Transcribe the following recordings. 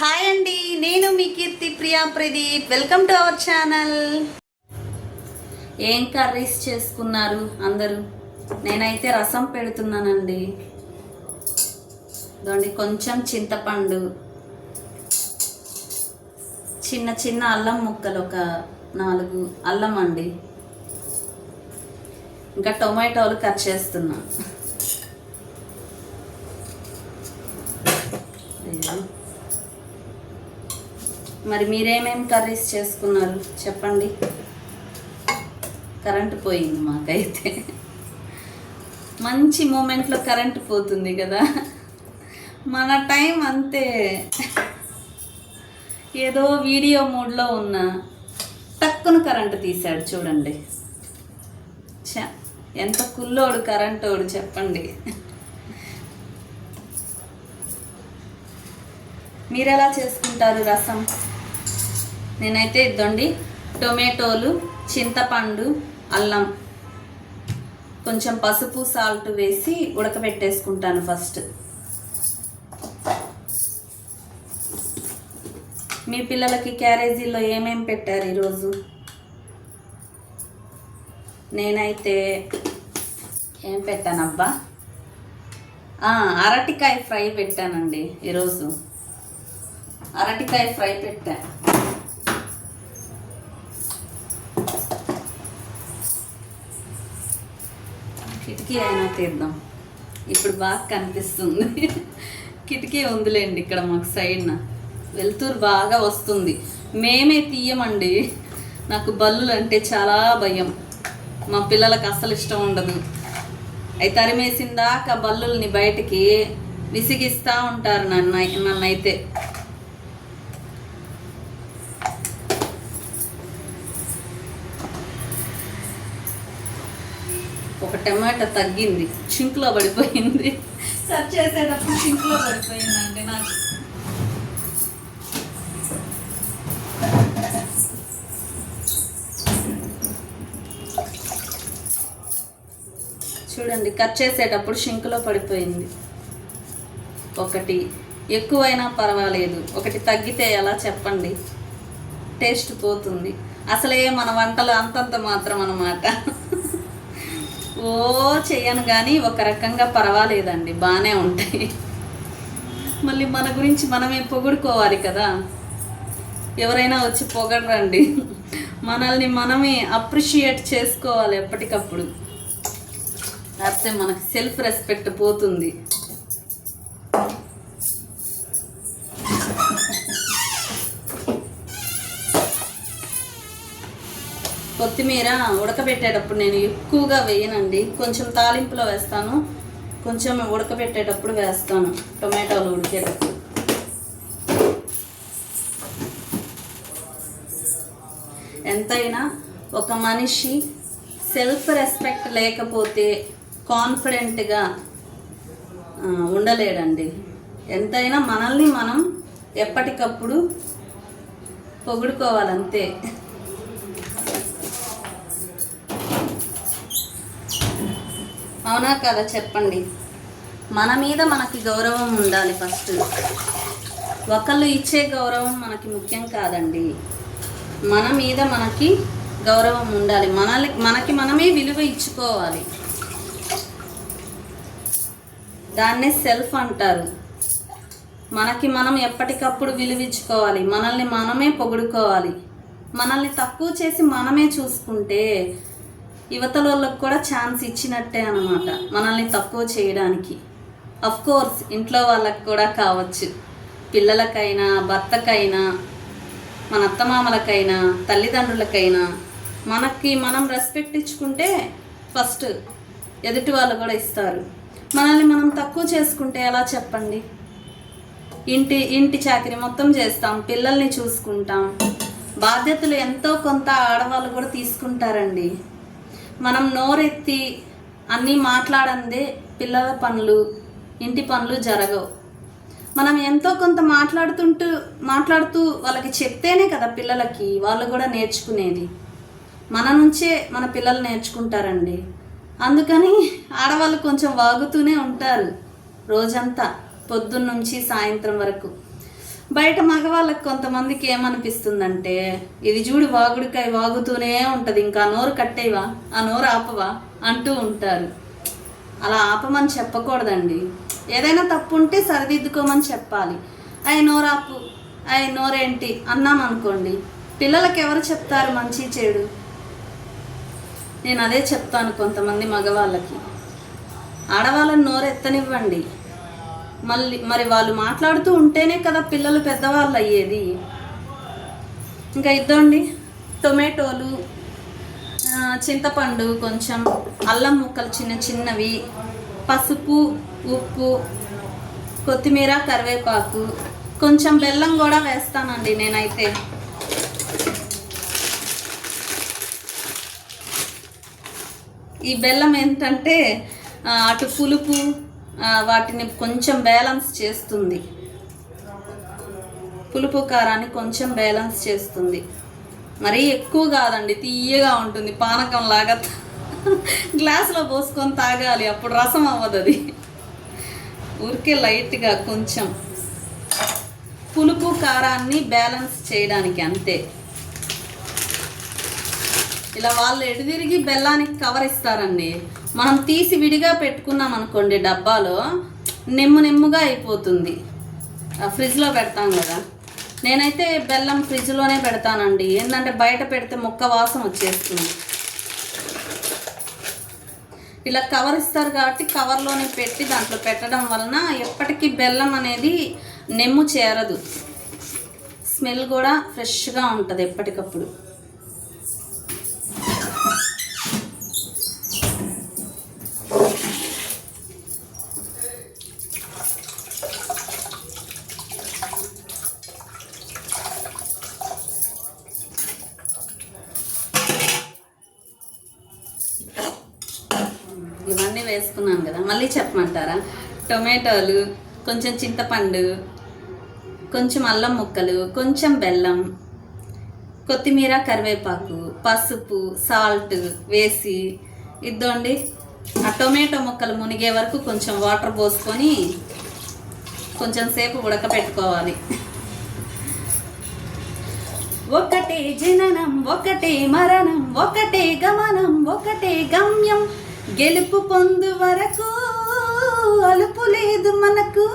Hi అండి నేను మీ Keerthi Priya Pradeep. Welcome to our channel ఏం కర్రీస్ చేసుకున్నారు అందరూ? నేనైతే రసం పెడుతున్నానండి. దోండి కొంచెం చింతపండు. చిన్న చిన్న అల్లం ముక్కలు ఒక నాలుగు అల్లం అండి. ఇంకా టొమాటోలు కట్ చేస్తున్నాను అయ్యో. మరి మీరేమేమి కర్రీస్ చేసుకున్నారు? చెప్పండి. కరెంటు పోయింది మాకైతే. మంచి మూమెంట్లో కరెంటు పోతుంది కదా. మన టైం అంతే. ఏదో వీడియో మూడ్లో ఉన్న టక్కున కరెంటు తీశాడు చూడండి. ఎంత కుల్లోడు కరెంటోడు చెప్పండి. మీరు ఎలా చేసుకుంటారు రసం? నేనైతే ఇద్దండి టొమాటోలు చింతపండు అల్లం. కొంచెం పసుపు సాల్ట్ వేసి ఉడకబెట్టేసుకుంటాను ఫస్ట్. మీ పిల్లలకి క్యారేజీలో ఏమేమి పెట్టారు ఈరోజు? నేనైతే ఏం పెట్టానబ్బా? అరటికాయ ఫ్రై పెట్టానండి ఈరోజు. అరటికాయ ఫ్రై పెట్టా. కిటికీ అయినా తీద్దాం. ఇప్పుడు బాగా కనిపిస్తుంది. కిటికీ ఉందిలేండి ఇక్కడ మాకు సైడ్న. వెలుతురు బాగా వస్తుంది. మేమే తీయమండి. నాకు బల్లులు అంటే చాలా భయం. మా పిల్లలకు అస్సలు ఇష్టం ఉండదు. అవి తరిమేసిన బల్లుల్ని బయటికి విసిగిస్తూ ఉంటారు నన్ను నన్నైతే. టమాటా తగ్గింది సింక్లో పడిపోయింది. సర్చ్ చేసేటప్పుడు సింక్లో పడిపోయిందండి నాకు. చూడండి కట్ చేసేటప్పుడు షింకులో పడిపోయింది. ఒకటి ఎక్కువైనా పర్వాలేదు. ఒకటి తగ్గితే ఎలా చెప్పండి? టేస్ట్ పోతుంది. అసలే మన వంటలు అంతంత మాత్రం అన్నమాట. ఓ చేయను కానీ ఒక రకంగా పర్వాలేదండి. బాగానే ఉంటాయి. మళ్ళీ మన గురించి మనమే పొగుడుకోవాలి కదా. ఎవరైనా వచ్చి పొగడరండి. మనల్ని మనమే అప్రిషియేట్ చేసుకోవాలి ఎప్పటికప్పుడు. లేకపోతే మనకి సెల్ఫ్ రెస్పెక్ట్ పోతుంది. కొత్తిమీర ఉడకబెట్టేటప్పుడు నేను ఎక్కువగా వేయనండి. కొంచెం తాలింపులో వేస్తాను. కొంచెం ఉడకబెట్టేటప్పుడు వేస్తాను టొమాటోలు ఉడికేటప్పుడు. ఎంతైనా ఒక మనిషి సెల్ఫ్ రెస్పెక్ట్ లేకపోతే కాన్ఫిడెంట్గా ఉండలేడండి. ఎంతైనా మనల్ని మనం ఎప్పటికప్పుడు పొగుడుకోవాలంతే. అవునా కదా? చెప్పండి. మన మీద మనకి గౌరవం ఉండాలి ఫస్ట్. ఒకళ్ళు ఇచ్చే గౌరవం మనకి ముఖ్యం కాదండి. మన మీద మనకి గౌరవం ఉండాలి. మనల్ని మనకి మనమే విలువ ఇచ్చుకోవాలి. దాన్నే సెల్ఫ్ అంటారు. మనకి మనం ఎప్పటికప్పుడు విలువించుకోవాలి మనల్ని మనమే పొగుడుకోవాలి. మనల్ని తక్కువ చేసి మనమే చూసుకుంటే యువతల వాళ్ళకి కూడా ఛాన్స్ ఇచ్చినట్టే అనమాట మనల్ని తక్కువ చేయడానికి. అఫ్ కోర్స్ ఇంట్లో వాళ్ళకి కూడా కావచ్చు. పిల్లలకైనా భర్తకైనా మన అత్తమామలకైనా తల్లిదండ్రులకైనా మనకి మనం రెస్పెక్ట్ ఇచ్చుకుంటే ఫస్ట్ ఎదుటి వాళ్ళు కూడా ఇస్తారు. మనల్ని మనం తక్కువ చేసుకుంటే ఎలా చెప్పండి? ఇంటి ఇంటి చాకరీ మొత్తం చేస్తాం పిల్లల్ని చూసుకుంటాం. బాధ్యతలు ఎంతో కొంత ఆడవాళ్ళు కూడా తీసుకుంటారండి. మనం నోరెత్తి అన్నీ మాట్లాడందే పిల్లల పనులు ఇంటి పనులు జరగవు. మనం ఎంతో కొంత మాట్లాడుతుంటూ మాట్లాడుతూ వాళ్ళకి చెప్తేనే కదా పిల్లలకి వాళ్ళు కూడా నేర్చుకునేది. మన నుంచే మన పిల్లలు నేర్చుకుంటారండి. అందుకని ఆడవాళ్ళు కొంచెం వాగుతూనే ఉంటారు రోజంతా పొద్దున్న నుంచి సాయంత్రం వరకు. బయట మగవాళ్ళకి కొంతమందికి ఏమనిపిస్తుందంటే ఇది చూడు వాగుడికాయ వాగుతూనే ఉంటుంది ఇంకా ఆ నోరు కట్టేవా? ఆ నోరు ఆపవా? అంటూ ఉంటారు. అలా ఆపమని చెప్పకూడదండి. ఏదైనా తప్పు ఉంటే సరిదిద్దుకోమని చెప్పాలి. అయ్యి నోరాపు. అయ్యి నోరేంటి? అన్నామనుకోండి పిల్లలకి ఎవరు చెప్తారు మంచి చెడు? నేను అదే చెప్తాను కొంతమంది మగవాళ్ళకి. ఆడవాళ్ళని నోరు ఎత్తనివ్వండి మళ్ళీ మరి వాళ్ళు మాట్లాడుతూ ఉంటేనే కదా పిల్లలు పెద్దవాళ్ళు అయ్యేది. ఇంకా ఇద్దండి టొమాటోలు చింతపండు కొంచెం అల్లం ముక్కలు చిన్న చిన్నవి పసుపు ఉప్పు కొత్తిమీర కరివేపాకు కొంచెం బెల్లం కూడా వేస్తానండి నేనైతే. ఈ బెల్లం ఏంటంటే అటు పులుపు వాటిని కొంచెం బ్యాలెన్స్ చేస్తుంది. పులుపు కారాన్ని కొంచెం బ్యాలెన్స్ చేస్తుంది. మరీ ఎక్కువ కాదండి తీయగా ఉంటుంది పానకం లాగా గ్లాసులో పోసుకొని తాగాలి అప్పుడు రసం అవ్వదు అది. ఊరికే లైట్గా కొంచెం. పులుపు కారాన్ని బ్యాలెన్స్ చేయడానికి అంతే. ఇలా వాళ్ళు ఎడుదిరిగి బెల్లానికి కవర్ ఇస్తారండి. మనం తీసి విడిగా పెట్టుకున్నాం అనుకోండి డబ్బాలో నెమ్ము నిమ్ముగా అయిపోతుంది. ఆ, ఫ్రిడ్జ్లో పెడతాం కదా. నేనైతే బెల్లం ఫ్రిడ్జ్లోనే పెడతానండి. ఏంటంటే బయట పెడితే మొక్క వాసన వచ్చేస్తుంది. ఇలా కవర్ ఇస్తారు కాబట్టి కవర్లోనే పెట్టి దాంట్లో పెట్టడం వలన ఎప్పటికీ బెల్లం అనేది నెమ్ము చేరదు. స్మెల్ కూడా ఫ్రెష్గా ఉంటుంది ఎప్పటికప్పుడు. మళ్ళీ టొమాటోలు కొంచెం చింతపండు కొంచెం అల్లం ముక్కలు కొంచెం బెల్లం కొత్తిమీర కరివేపాకు పసుపు సాల్ట్ వేసి ఇద్దండి. ఆ టొమాటో ముక్కలు మునిగే వరకు కొంచెం వాటర్ పోసుకొని కొంచెం సేపు ఉడకపెట్టుకోవాలి. ఒకటే జననం ఒకటే మరణం ఒకటే గమనం ఒకటే గమ్యం. గెలుపు పొందు వరకు అలుపు లేదు మనకు.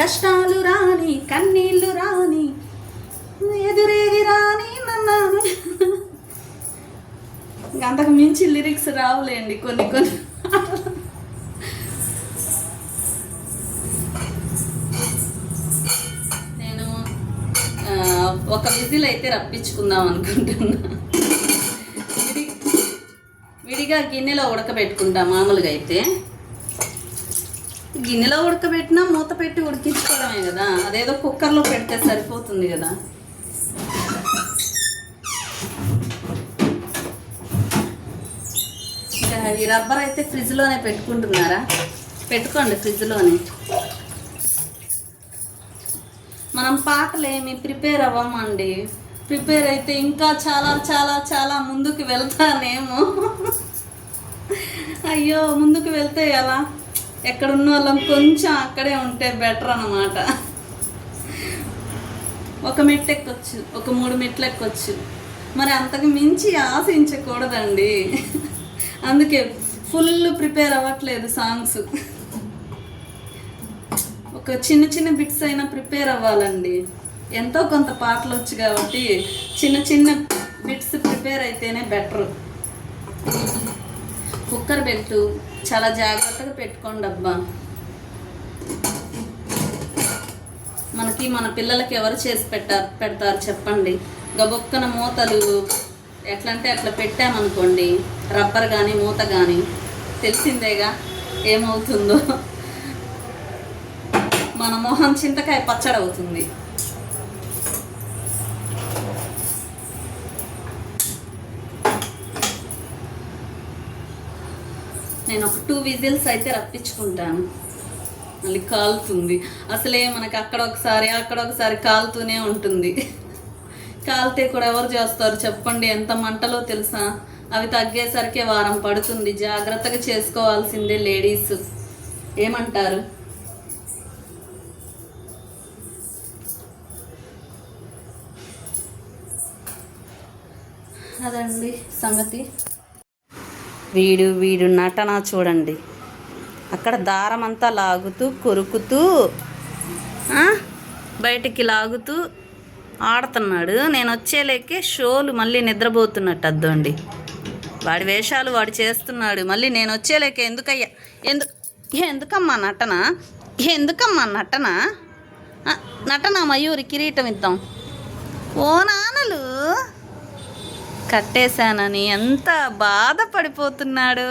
కష్టాలు రాని కన్నీళ్ళు రాని ఎదురేది రాని నన్నాను అంతకు మించి లిరిక్స్ రావులేండి కొన్ని కొన్ని. నేను ఒక విజిల్ అయితే రప్పించుకుందాం అనుకుంటున్నా. విడిగా గిన్నెలో ఉడకబెట్టుకుంటాం మామూలుగా అయితే. గిన్నెలో ఉడకబెట్టినా మూత పెట్టి ఉడికించుకోవడమే కదా. అదేదో కుక్కర్లో పెడితే సరిపోతుంది కదా. ఈ రబ్బర్ అయితే ఫ్రిడ్జ్లోనే పెట్టుకుంటున్నారా? పెట్టుకోండి ఫ్రిడ్జ్లోనే. మనం పాటలు ఏమి ప్రిపేర్ అవ్వమండి. ప్రిపేర్ అయితే ఇంకా చాలా చాలా చాలా ముందుకు వెళ్తానేమో. అయ్యో ముందుకు వెళ్తే ఎలా? ఎక్కడున్న వాళ్ళం కొంచెం అక్కడే ఉంటే బెటర్ అన్నమాట. ఒక మెట్టు ఎక్కొచ్చు ఒక మూడు మెట్లు ఎక్కొచ్చు మరి అంతకు మించి ఆశించకూడదండి. అందుకే ఫుల్ ప్రిపేర్ అవ్వట్లేదు సాంగ్స్. ఒక చిన్న చిన్న బిట్స్ అయినా ప్రిపేర్ అవ్వాలండి. ఎంతో కొంత పాటలు వచ్చు కాబట్టి చిన్న చిన్న బిట్స్ ప్రిపేర్ అయితేనే బెటర్ కుక్కర్ పెట్టు చాలా జాగ్రత్తగా పెట్టుకోండి అబ్బా. మనకి మన పిల్లలకి ఎవరు చేసి పెట్టారు పెడతారు చెప్పండి. గబొక్కన మూతలు ఎట్లా అంటే అట్లా పెట్టామనుకోండి రబ్బర్ కానీ మూత కానీ తెలిసిందేగా? ఏమవుతుందో? మన మొహం చింతకాయ పచ్చడి అవుతుంది నేను ఒక టూ విజిల్స్ అయితే రప్పించుకుంటాను. మళ్ళీ కాలుతుంది. అసలే మనకి అక్కడ ఒకసారి అక్కడ ఒకసారి కాలుతూనే ఉంటుంది. కాలితే కూడా ఎవరు చేస్తారు చెప్పండి? ఎంత మంటలో తెలుసా? అవి తగ్గేసరికి వారం పడుతుంది. జాగ్రత్తగా చేసుకోవాల్సిందే లేడీస్. ఏమంటారు? అదండి సంగతి. వీడు వీడు నటన చూడండి. అక్కడ దారం అంతా లాగుతూ కొరుకుతూ బయటికి లాగుతూ ఆడుతున్నాడు. నేను వచ్చేలేకే షోలు మళ్ళీ నిద్రపోతున్నట్టు అద్దండి. వాడి వేషాలు వాడు చేస్తున్నాడు. మళ్ళీ నేను వచ్చేలేకే ఎందుకయ్యా? ఎందుకు ఎందుకమ్మా నటన? ఎందుకమ్మా నటన? నటన మయూరి కిరీటం ఇద్దాం. ఓ నాన్నలు! కట్టేశానని ఎంత బాధపడిపోతున్నాడు.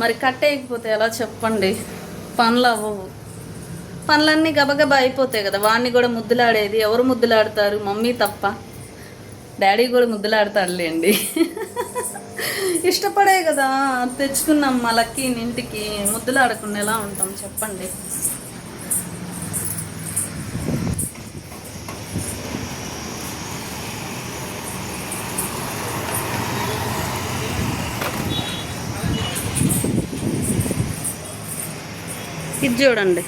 మరి కట్టేయకపోతే ఎలా చెప్పండి? పనులు అవ్వవు. పనులన్నీ గబగబా అయిపోతాయి కదా. వాడిని కూడా ముద్దులాడేది ఎవరు ముద్దులాడతారు? మమ్మీ తప్ప. డాడీ కూడా ముద్దులాడతాడులేండి. ఇష్టపడే కదా. తెచ్చుకున్నాం మా లక్కీ ఇంటికి. ముద్దులాడకుండా ఎలా ఉంటాం? చెప్పండి. ఇది చూడండి.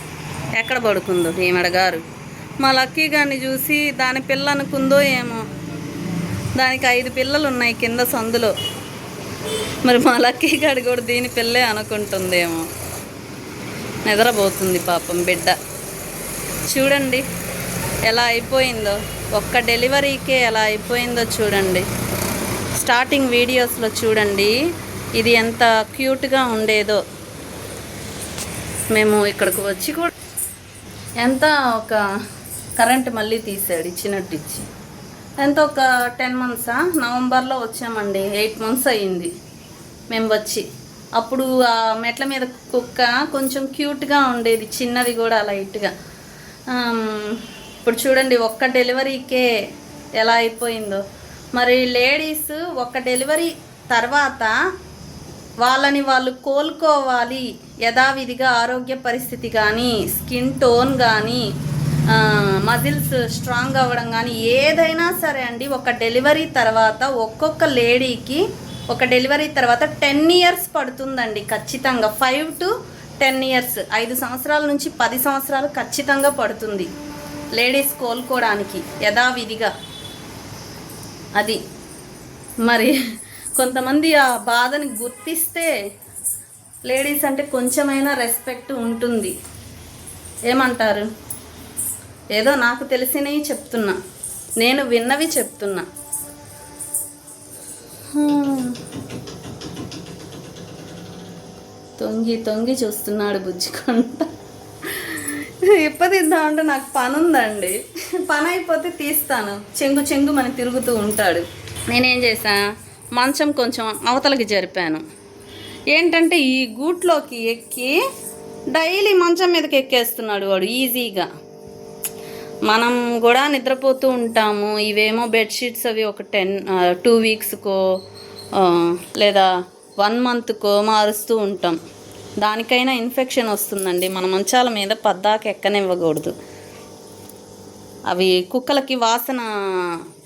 ఎక్కడ పడుకుందో భీమడ గారు. మా లక్కీ గారిని చూసి దాని పిల్ల అనుకుందో ఏమో. దానికి ఐదు పిల్లలు ఉన్నాయి కింద సందులో. మరి మా లక్కీ గారి కూడా దీని పిల్లే అనుకుంటుందేమో. నిద్రపోతుంది పాపం బిడ్డ. చూడండి ఎలా అయిపోయిందో. ఒక్క డెలివరీకే ఎలా అయిపోయిందో చూడండి. స్టార్టింగ్ వీడియోస్లో చూడండి ఇది ఎంత క్యూట్గా ఉండేదో. మేము ఇక్కడికి వచ్చి కూడా ఎంత ఒక కరెంట్ మళ్ళీ తీసాడు ఇచ్చినట్టు ఇచ్చి. ఎంత ఒక టెన్ మంత్సా నవంబర్లో వచ్చామండి. ఎయిట్ మంత్స్ అయ్యింది మేము వచ్చి. అప్పుడు ఆ మెట్ల మీద కుక్క కొంచెం క్యూట్గా ఉండేది చిన్నది కూడా లైట్గా. ఇప్పుడు చూడండి ఒక్క డెలివరీకే ఎలా అయిపోయిందో. మరి లేడీస్ ఒక్క డెలివరీ తర్వాత వాళ్ళని వాళ్ళు కోలుకోవాలి. యథావిధిగా ఆరోగ్య పరిస్థితి కానీ స్కిన్ టోన్ కానీ మజిల్స్ స్ట్రాంగ్ అవ్వడం కానీ ఏదైనా సరే అండి ఒక డెలివరీ తర్వాత ఒక్కొక్క లేడీకి ఒక డెలివరీ తర్వాత టెన్ ఇయర్స్ పడుతుందండి ఖచ్చితంగా. Five to ten years. ఐదు సంవత్సరాల నుంచి పది సంవత్సరాలు ఖచ్చితంగా పడుతుంది లేడీస్ కోలుకోవడానికి యథావిధిగా. అది. మరి కొంతమంది ఆ బాధని గుర్తిస్తే లేడీస్ అంటే కొంచెమైనా రెస్పెక్ట్ ఉంటుంది. ఏమంటారు? ఏదో నాకు తెలిసినవి చెప్తున్నా. నేను విన్నవి చెప్తున్నా. తొంగి తొంగి చూస్తున్నాడు బుజ్జికొండ. ఇప్పదిద్దాం అంటే నాకు పని ఉందండి పని అయిపోతే తీస్తాను. చెంగు చెంగు మన తిరుగుతూ ఉంటాడు. నేనేం చేశా? మంచం కొంచెం అవతలకి జరిపాను. ఏంటంటే ఈ గూట్లోకి ఎక్కి డైలీ మంచం మీదకి ఎక్కేస్తున్నాడు వాడు ఈజీగా. మనం కూడా నిద్రపోతూ ఉంటాము. ఇవేమో బెడ్షీట్స్ అవి ఒక టెన్ టూ వీక్స్కో లేదా వన్ మంత్కో మారుస్తూ ఉంటాం. దానికైనా ఇన్ఫెక్షన్ వస్తుందండి. మన మంచాల మీద పద్దాక ఎక్కనివ్వకూడదు. అవి కుక్కలకి వాసన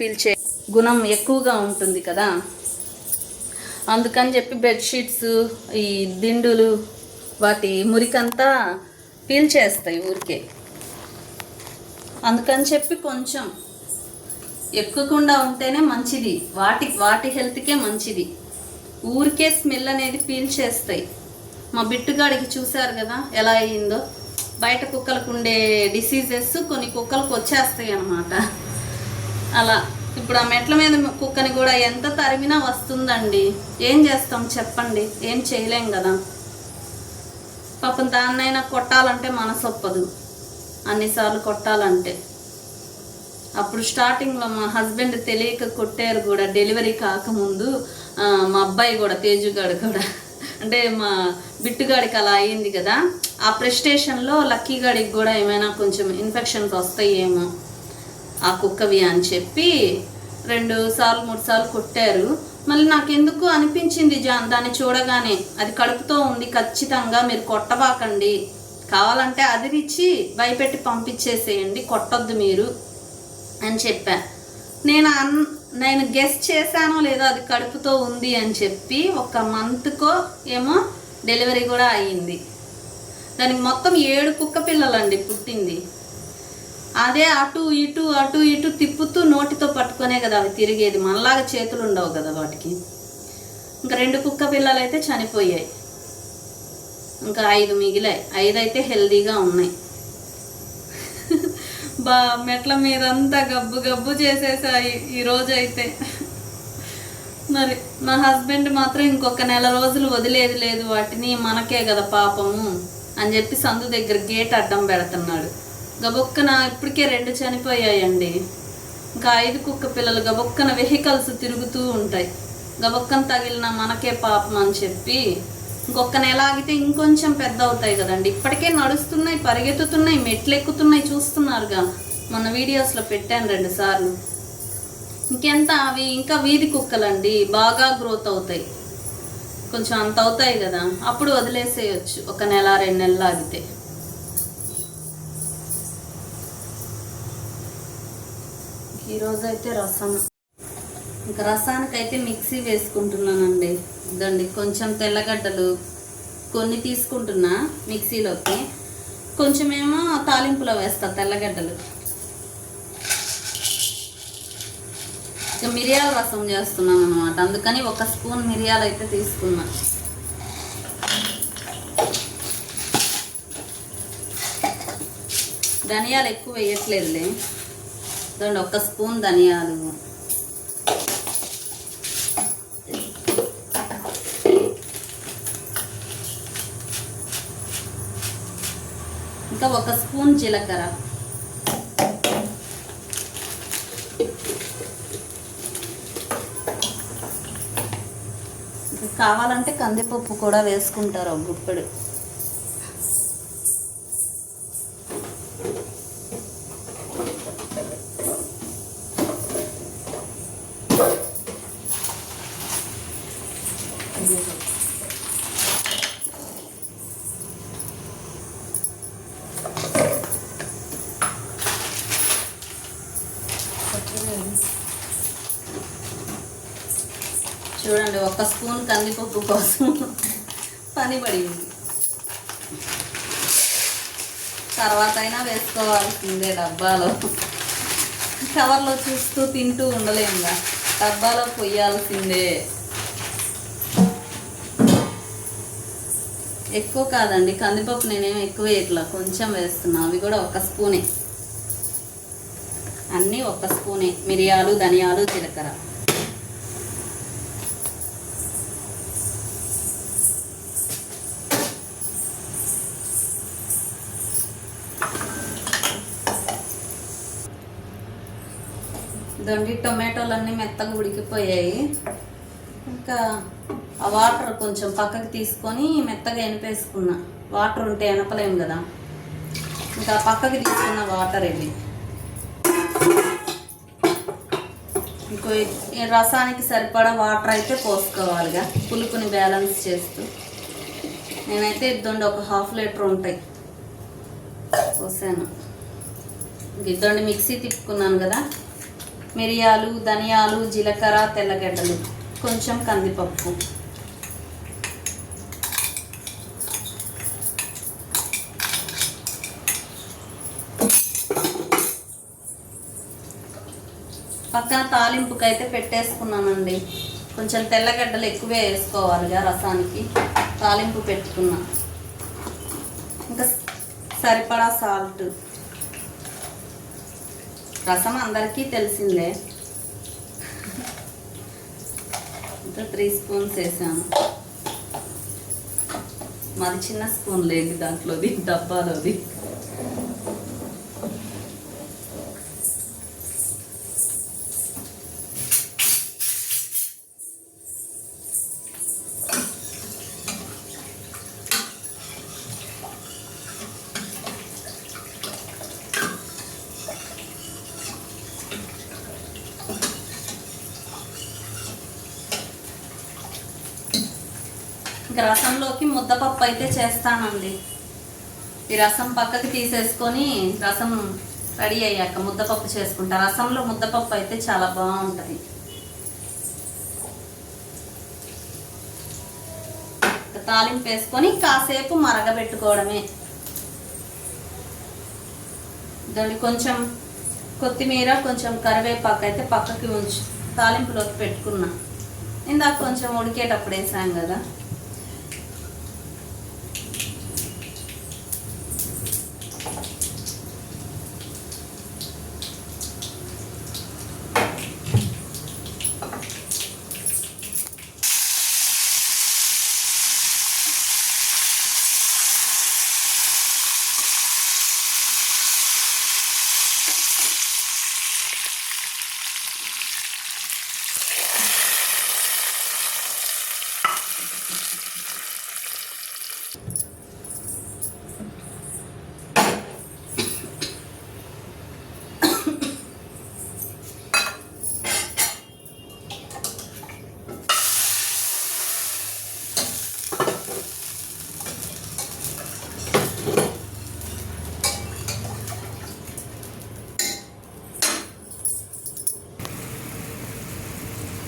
పీల్చే గుణం ఎక్కువగా ఉంటుంది కదా. అందుకని చెప్పి బెడ్షీట్స్ ఈ దిండులు వాటి మురికంతా పీల్చేస్తాయి ఊరికే. అందుకని చెప్పి కొంచెం ఎక్కకుండా ఉంటేనే మంచిది. వాటి వాటి హెల్త్కే మంచిది. ఊరికే స్మెల్ అనేది పీల్చేస్తాయి మా బిట్టుగాడికి చూశారు కదా ఎలా అయ్యిందో? బయట కుక్కలకు ఉండే డిసీజెస్ కొన్ని కుక్కలకు వచ్చేస్తాయి అన్నమాట. అలా. ఇప్పుడు ఆ మెట్ల మీద కుక్కని కూడా ఎంత తరిమినా వస్తుందండి. ఏం చేస్తాం చెప్పండి. ఏం చేయలేం కదా. పాపం దాన్నైనా కొట్టాలంటే మనసొప్పదు. అన్నిసార్లు కొట్టాలంటే. అప్పుడు స్టార్టింగ్లో మా హస్బెండ్ తెలియక కొట్టారు కూడా డెలివరీ కాకముందు. మా అబ్బాయి కూడా తేజుగాడు కూడా. అంటే మా బిట్టుగాడికి అలా అయ్యింది కదా. ఆ ప్రెస్టేషన్లో లక్కీ గాడికి కూడా ఏమైనా కొంచెం ఇన్ఫెక్షన్స్ వస్తాయేమో. ఆ కుక్కవి అని చెప్పి రెండు సార్లు మూడు సార్లు కొట్టారు. మళ్ళీ నాకు ఎందుకు అనిపించింది జా దాన్ని చూడగానే అది కడుపుతో ఉంది ఖచ్చితంగా మీరు కొట్టబాకండి. కావాలంటే అదిరిచ్చి భయపెట్టి పంపించేసేయండి కొట్టొద్దు మీరు అని చెప్పా. నేను అన్ నేను గెస్ట్ చేశానో లేదో అది కడుపుతో ఉంది అని చెప్పి ఒక మంత్కో ఏమో డెలివరీ కూడా అయ్యింది. దానికి మొత్తం ఏడు కుక్క పిల్లలండి పుట్టింది. అదే అటు ఇటు అటు ఇటు తిప్పుతూ నోటితో పట్టుకునే కదా అవి తిరిగేది. మనలాగా చేతులు ఉండవు కదా వాటికి. ఇంకా రెండు కుక్క పిల్లలు అయితే చనిపోయాయి. ఇంకా ఐదు మిగిలాయి. ఐదు అయితే హెల్దీగా ఉన్నాయి. బా మెట్ల మీదంతా గబ్బు గబ్బు చేసేసాయి ఈ అయితే మరి మా హస్బెండ్ మాత్రం ఇంకొక నెల రోజులు వదిలేది లేదు వాటిని. మనకే కదా పాపము అని చెప్పి సందు దగ్గర గేట్ అడ్డం పెడుతున్నాడు. గబొక్కన ఇప్పటికే రెండు చనిపోయాయండి. ఇంకా ఐదు కుక్క పిల్లలు గబొక్కన వెహికల్స్ తిరుగుతూ ఉంటాయి. గబొక్కన తగిలిన మనకే పాపం అని చెప్పి ఇంకొక నెల ఆగితే ఇంకొంచెం పెద్ద అవుతాయి కదండి. ఇప్పటికే నడుస్తున్నాయి పరిగెత్తుతున్నాయి మెట్లు ఎక్కుతున్నాయి చూస్తున్నారుగా. మొన్న వీడియోస్లో పెట్టాను రెండు సార్లు. ఇంకెంత అవి ఇంకా వీధి కుక్కలండి బాగా గ్రోత్ అవుతాయి. కొంచెం అంత అవుతాయి కదా. అప్పుడు వదిలేసేయచ్చు ఒక నెల రెండు నెలలు ఆగితే. ఈరోజు అయితే రసం. ఇంకా రసానికైతే మిక్సీ వేసుకుంటున్నానండి. ఇదండి కొంచెం తెల్లగడ్డలు కొన్ని తీసుకుంటున్నా మిక్సీలోకి. కొంచెమేమో తాలింపులో వేస్తా తెల్లగడ్డలు. ఇక మిరియాల రసం చేస్తున్నాను అనమాట అందుకని ఒక స్పూన్ మిరియాలు అయితే తీసుకున్నా. ధనియాలు ఎక్కువ వేయట్లేదులే. ఇదండి ఒక స్పూన్ ధనియాలు. ఇంకా ఒక స్పూన్ జీలకర్ర. కావాలంటే కందిపప్పు కూడా వేసుకుంటారు ఒక గుప్పెడు చూడండి ఒక స్పూన్ కందిపప్పు కోసం పని పడింది. తర్వాత అయినా వేసుకోవాల్సిందే డబ్బాలో. కవర్లో చూస్తూ తింటూ ఉండలేముగా డబ్బాలో పొయ్యాల్సిందే. ఎక్కువ కాదండి కందిపప్పు నేనేం ఎక్కువ వేయట్లా. కొంచెం వేస్తున్నా. అవి కూడా ఒక స్పూనే. అన్నీ ఒక స్పూనే. మిరియాలు ధనియాలు జీలకర్ర. దండి టొమాటోలు అన్నీ మెత్తగా ఉడికిపోయాయి. ఇంకా ఆ వాటర్ కొంచెం పక్కకి తీసుకొని మెత్తగా ఎనిపేసుకున్నా. వాటర్ ఉంటే ఎనపలేం కదా. ఇంకా పక్కకి తీసుకున్న వాటర్ ఇవి. ఇంకో ఈ రసానికి సరిపడా వాటర్ అయితే పోసుకోవాలిగా. పులుపుని బ్యాలెన్స్ చేస్తూ. నేనైతే ఇద్దండి ఒక హాఫ్ లీటర్ ఉంటాయి. పోసాను. ఇద్దండి మిక్సీ తిప్పుకున్నాను కదా. మిరియాలు ధనియాలు జీలకర్ర తెల్లగడ్డలు కొంచెం కందిపప్పు. పక్కన తాలింపుకైతే పెట్టేసుకున్నానండి. కొంచెం తెల్లగడ్డలు ఎక్కువే వేసుకోవాలిగా రసానికి. తాలింపు పెట్టుకున్నా. ఇంకా సరిపడా సాల్ట్. రసం అందరికీ తెలిసిందే. ఇంకా త్రీ స్పూన్స్ వేసాను. మాది చిన్న స్పూన్ లేదు దాంట్లోది డబ్బాలోది. ముద్దపప్పు అయితే చేస్తానండి. ఈ రసం పక్కకి తీసేసుకొని రసం రెడీ అయ్యాక ముద్దపప్పు చేసుకుంటా. రసంలో ముద్దపప్పు అయితే చాలా బాగుంటుంది. తాలింపు వేసుకొని కాసేపు మరగబెట్టుకోవడమే. దాన్ని కొంచెం కొత్తిమీర కొంచెం కరివేపాకు అయితే పక్కకి ఉంచు తాలింపులోకి పెట్టుకున్నా. ఇందాక కొంచెం ఉడికేటప్పుడు వేసాం కదా.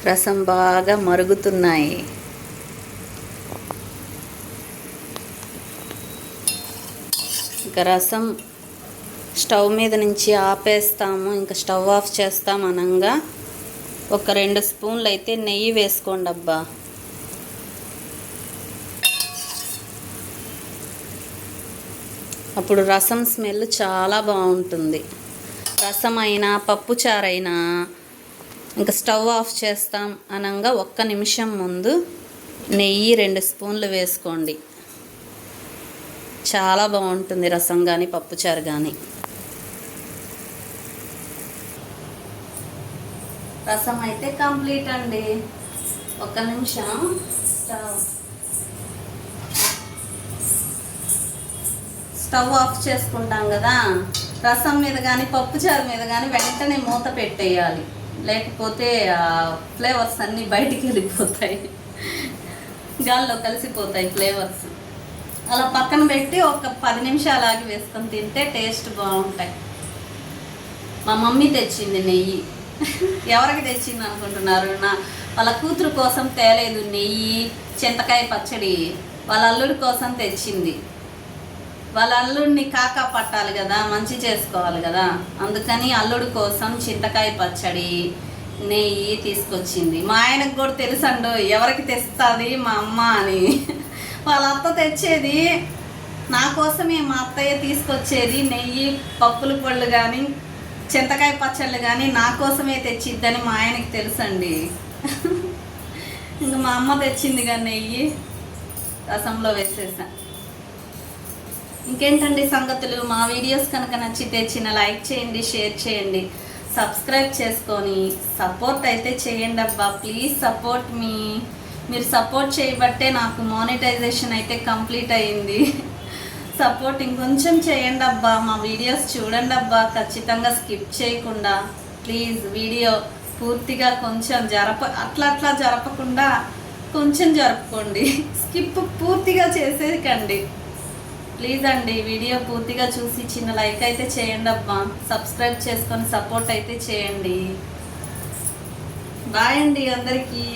రసం బాగా మరుగుతున్నాయి. ఇంకా రసం స్టవ్ మీద నుంచి ఆపేస్తాము. ఇంకా స్టవ్ ఆఫ్ చేస్తాం అనంగా. ఒక రెండు స్పూన్లు అయితే నెయ్యి వేసుకోండి అబ్బా. అప్పుడు రసం స్మెల్ చాలా బాగుంటుంది. రసం అయినా పప్పుచారైనా ఇంకా స్టవ్ ఆఫ్ చేస్తాం అనగా ఒక్క నిమిషం ముందు నెయ్యి రెండు స్పూన్లు వేసుకోండి. చాలా బాగుంటుంది రసం కానీ పప్పుచారు కానీ రసం అయితే కంప్లీట్ అండి. ఒక్క నిమిషం. స్టవ్. స్టవ్ ఆఫ్ చేసుకుంటాం కదా. రసం మీద కానీ పప్పుచారు మీద కానీ వెంటనే మూత పెట్టేయాలి. లేకపోతే ఫ్లేవర్స్ అన్నీ బయటికి వెళ్ళిపోతాయి. గాల్లో కలిసిపోతాయి ఫ్లేవర్స్. అలా పక్కన పెట్టి ఒక పది నిమిషాలు ఆగి వేసుకొని తింటే టేస్ట్ బాగుంటాయి. మా మమ్మీ తెచ్చింది నెయ్యి. ఎవరికి తెచ్చింది అనుకుంటున్నారు? నా వాళ్ళ కూతురు కోసం తేలేదు నెయ్యి చింతకాయ పచ్చడి. వాళ్ళ అల్లుడి కోసం తెచ్చింది. వాళ్ళ అల్లుడిని కాకా పట్టాలి కదా మంచి చేసుకోవాలి కదా. అందుకని అల్లుడి కోసం చింతకాయ పచ్చడి నెయ్యి తీసుకొచ్చింది. మా ఆయనకు కూడా తెలుసండు ఎవరికి తెస్తుంది మా అమ్మ అని. వాళ్ళ అత్త తెచ్చేది నా కోసమే మా అత్తయ్య తీసుకొచ్చేది నెయ్యి పప్పులు పళ్ళు కానీ చింతకాయ పచ్చళ్ళు కానీ నా కోసమే తెచ్చిద్దని మా ఆయనకి తెలుసండి. ఇంకా మా అమ్మ తెచ్చింది కానీ నెయ్యి రసంలో వేసేసా. ఇంకేంటండి సంగతులు? మా వీడియోస్ కనుక నచ్చితే చిన్న లైక్ చేయండి షేర్ చేయండి. సబ్స్క్రైబ్ చేసుకొని సపోర్ట్ అయితే చేయండి అబ్బా. ప్లీజ్ సపోర్ట్ మీ. మీరు సపోర్ట్ చేయబట్టే నాకు మానిటైజేషన్ అయితే కంప్లీట్ అయింది. సపోర్ట్ ఇంకొంచెం చేయండి అబ్బా. మా వీడియోస్ చూడండి అబ్బా. ఖచ్చితంగా స్కిప్ చేయకుండా ప్లీజ్ వీడియో పూర్తిగా కొంచెం జరప అట్లా అట్లా జరపకుండా కొంచెం జరుపుకోండి. స్కిప్ పూర్తిగా చేసేకండి ప్లీజ్ అండి వీడియో పూర్తిగా చూసి చిన్న లైక్ అయితే చేయండి అమ్మా సబ్స్క్రైబ్ చేసుకొని సపోర్ట్ అయితే చేయండి. బాయ్ అండి అందరికీ.